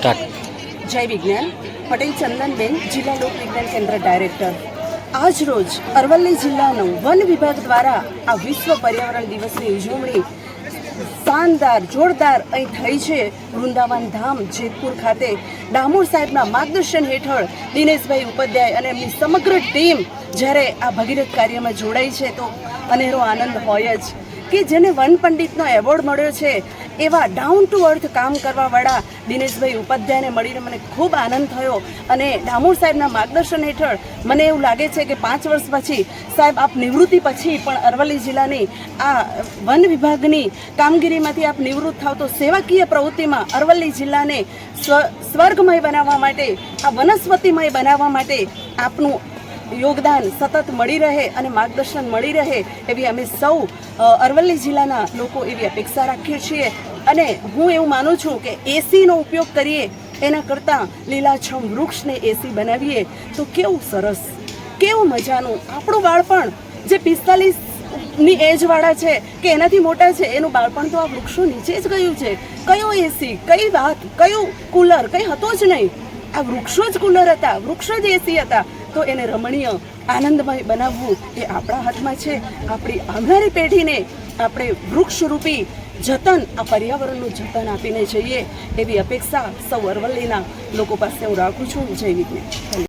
Start. જય વિજ્ઞાન. પટેલ ચંદનબેન, જિલ્લા લોક વિજ્ઞાન કેન્દ્ર ડાયરેક્ટર. આજ રોજ અરવલ્લી જિલ્લાનો વન વિભાગ દ્વારા આ વિશ્વ પર્યાવરણ દિવસની ઉજવણી શાનદાર, જોરદાર અહીં થઈ છે. વૃંદાવન ધામ, જેતપુર ખાતે ડામોર સાહેબના માર્ગદર્શન હેઠળ દિનેશભાઈ ઉપાધ્યાય અને એમની સમગ્ર ટીમ જ્યારે આ ભગીરથ કાર્યમાં જોડાઈ છે તો અનેરો આનંદ હોય જ. કે જેને વન પંડિતનો એવોર્ડ મળ્યો છે, એવા ડાઉન ટુ અર્થ કામ કરવાવાળા દિનેશભાઈ ઉપાધ્યાયને મળીને મને ખૂબ આનંદ થયો અને ડામોર સાહેબના માર્ગદર્શન હેઠળ મને એવું લાગે છે કે પાંચ વર્ષ પછી સાહેબ આપ નિવૃત્તિ પછી પણ અરવલ્લી જિલ્લાની આ વન વિભાગની કામગીરીમાંથી આપ નિવૃત્ત થાવ તો સેવાકીય પ્રવૃત્તિમાં અરવલ્લી જિલ્લાને સ્વ, સ્વર્ગમય બનાવવા માટે, આ વનસ્પતિમય બનાવવા માટે આપનું યોગદાન સતત મળી રહે અને માર્ગદર્શન મળી રહે એવી અમે સૌ અરવલ્લી જિલ્લાના લોકો એવી અપેક્ષા રાખીએ છીએ. અને હું એવું માનું છું કે એસીનો ઉપયોગ કરીએ, એના કરતાં લીલાછમ વૃક્ષને એસી બનાવીએ, તો કેવું સરસ, કેવું મજાનું. આપણું બાળપણ જે પિસ્તાલીસની એજવાળા છે કે એનાથી મોટા છે, એનું બાળપણ તો આ વૃક્ષો નીચે જ ગયું છે. કયો એસી, કઈ વાત, કયું કુલર, કંઈ હતો જ નહીં. આ વૃક્ષો જ કુલર હતા, વૃક્ષો જ એસી હતા. તો એને રમણીય આનંદમય બનાવવું એ આપણા હાથમાં છે. આપણી આવનારી પેઢીને આપણે વૃક્ષરૂપી જતન, આ પર્યાવરણનું જતન આપીને જઈએ એવી અપેક્ષા સૌ અરવલ્લીના લોકો પાસે હું રાખું છું. જય વિજ્ઞાન.